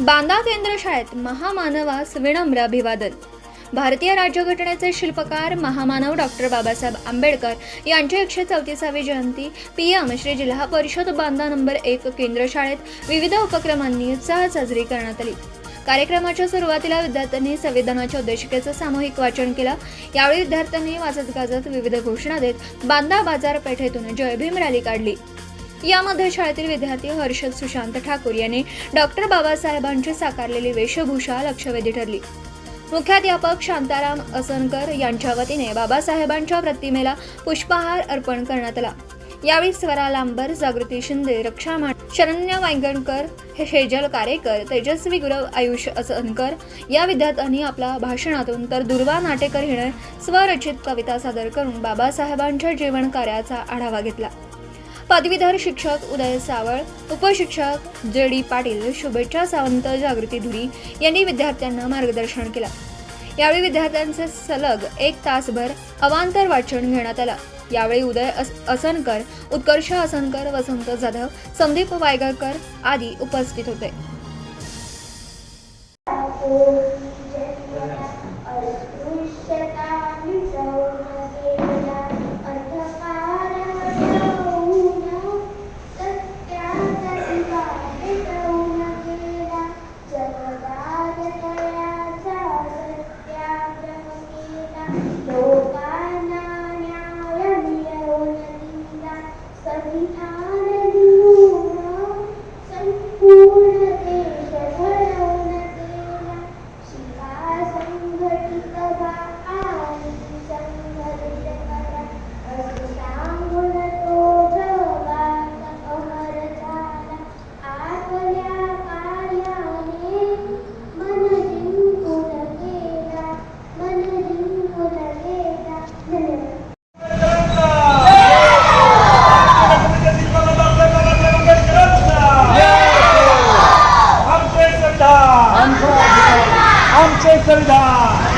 बांदा केंद्र शाळेत महामानवास विनम्र अभिवादन. भारतीय राज्यघटनेचे शिल्पकार महामानव डॉक्टर बाबासाहेब आंबेडकर यांची एकशे चौतीसावी जयंती पी एम श्री जिल्हा परिषद बांदा नंबर एक केंद्र शाळेत विविध उपक्रमांनी उत्साहात साजरी करण्यात आली. कार्यक्रमाच्या सुरुवातीला विद्यार्थ्यांनी संविधानाच्या उद्देशिकेचं सामूहिक वाचन केलं. यावेळी विद्यार्थ्यांनी वाचत गाजत विविध घोषणा देत बांदा बाजारपेठेतून जयभीम रॅली काढली. यामध्ये शाळेतील विद्यार्थी हर्षद सुशांत ठाकूर यांनी डॉक्टर बाबासाहेबांची साकारलेली वेशभूषा लक्षवेधी ठरली. मुख्याध्यापक शांताराम असनकर यांच्या वतीने बाबासाहेबांच्या प्रतिमेला पुष्पहार अर्पण करण्यात आला. यावेळी स्वरा लांबर जागृती शिंदे रक्षा माठ शरण्य वांगणकर हे शेजल कारेकर तेजस्वी गुरव आयुष असनकर या विद्यार्थ्यांनी आपल्या भाषणातून तर दुर्वा नाटेकर हिने स्वरचित कविता सादर करून बाबासाहेबांच्या जीवन कार्याचा आढावा घेतला. पदवीधर शिक्षक उदय सावळ उपशिक्षक जे डी पाटील शुभेच्छा सावंत जागृती धुरी यांनी विद्यार्थ्यांना मार्गदर्शन केलं यावेळी विद्यार्थ्यांचे सलग एक तासभर अवांतर वाचन घेण्यात आलं यावेळी उदय अस असनकर उत्कर्ष असनकर वसंत जाधव संदीप वायगळकर आदी उपस्थित होते लोकांना 안철수입니다.